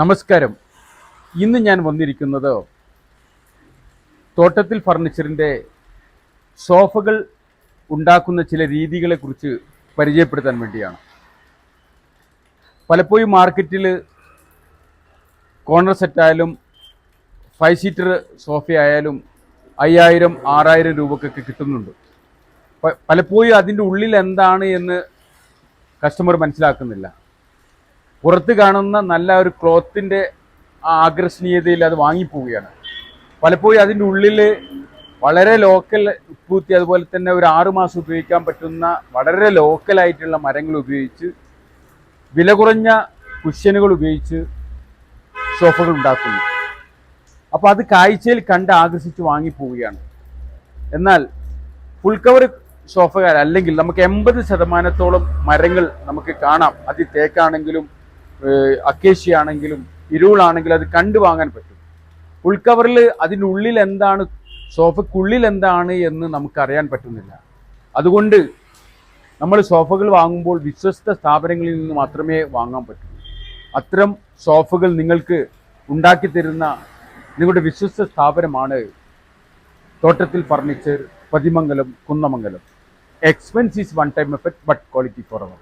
നമസ്കാരം. ഇന്ന് ഞാൻ വന്നിരിക്കുന്നത് തോട്ടത്തിൽ ഫർണിച്ചറിന്റെ സോഫകൾ ഉണ്ടാക്കുന്ന ചില രീതികളെക്കുറിച്ച് പരിചയപ്പെടുത്താൻ വേണ്ടിയാണ്. പലപ്പോഴും മാർക്കറ്റിൽ കോർണർ സെറ്റായാലും ഫൈവ് സീറ്റർ സോഫയായാലും അയ്യായിരം ആറായിരം രൂപക്കൊക്കെ കിട്ടുന്നുണ്ട്. പലപ്പോഴും അതിന്റെ ഉള്ളിൽ എന്താണ് എന്ന് കസ്റ്റമർ മനസ്സിലാക്കുന്നില്ല. പുറത്ത് കാണുന്ന നല്ല ഒരു ക്ലോത്തിന്റെ ആകർഷണീയതയിൽ അത് വാങ്ങിപ്പോവുകയാണ്. പലപ്പോഴും അതിന്റെ ഉള്ളിൽ വളരെ ലോക്കൽ ഉപ്പൂത്തി അതുപോലെ തന്നെ ഒരു ആറു മാസം ഉപയോഗിക്കാൻ പറ്റുന്ന വളരെ ലോക്കലായിട്ടുള്ള മരങ്ങൾ ഉപയോഗിച്ച് വില കുറഞ്ഞ കുഷ്യനുകൾ ഉപയോഗിച്ച് സോഫകൾ ഉണ്ടാക്കുന്നു. അപ്പോൾ അത് കാഴ്ചയിൽ കണ്ട് ആകർഷിച്ച് വാങ്ങിപ്പോവുകയാണ്. എന്നാൽ ഫുൾ കവർ സോഫകാർ അല്ലെങ്കിൽ നമുക്ക് എൺപത് ശതമാനത്തോളം മരങ്ങൾ നമുക്ക് കാണാം. അത് തേക്കാണെങ്കിലും അക്കേഷ്യ ആണെങ്കിലും ഇരുളാണെങ്കിലും അത് കണ്ടു വാങ്ങാൻ പറ്റും ഉൾക്കവറിൽ ഉള്ളിൽ എന്താണ് സോഫയ്ക്കുള്ളിൽ എന്താണ് എന്ന് നമുക്കറിയാൻ പറ്റുന്നില്ല. അതുകൊണ്ട് നമ്മൾ സോഫകൾ വാങ്ങുമ്പോൾ വിശ്വസ്ത സ്ഥാപനങ്ങളിൽ നിന്ന് മാത്രമേ വാങ്ങാൻ പറ്റൂ. അത്തരം സോഫകൾ നിങ്ങൾക്ക് ഉണ്ടാക്കി തരുന്ന നിങ്ങളുടെ വിശ്വസ്ത സ്ഥാപനമാണ് Thottathil furniture Pathimangalam Kunnamangalam. Expense is one time effect but quality forever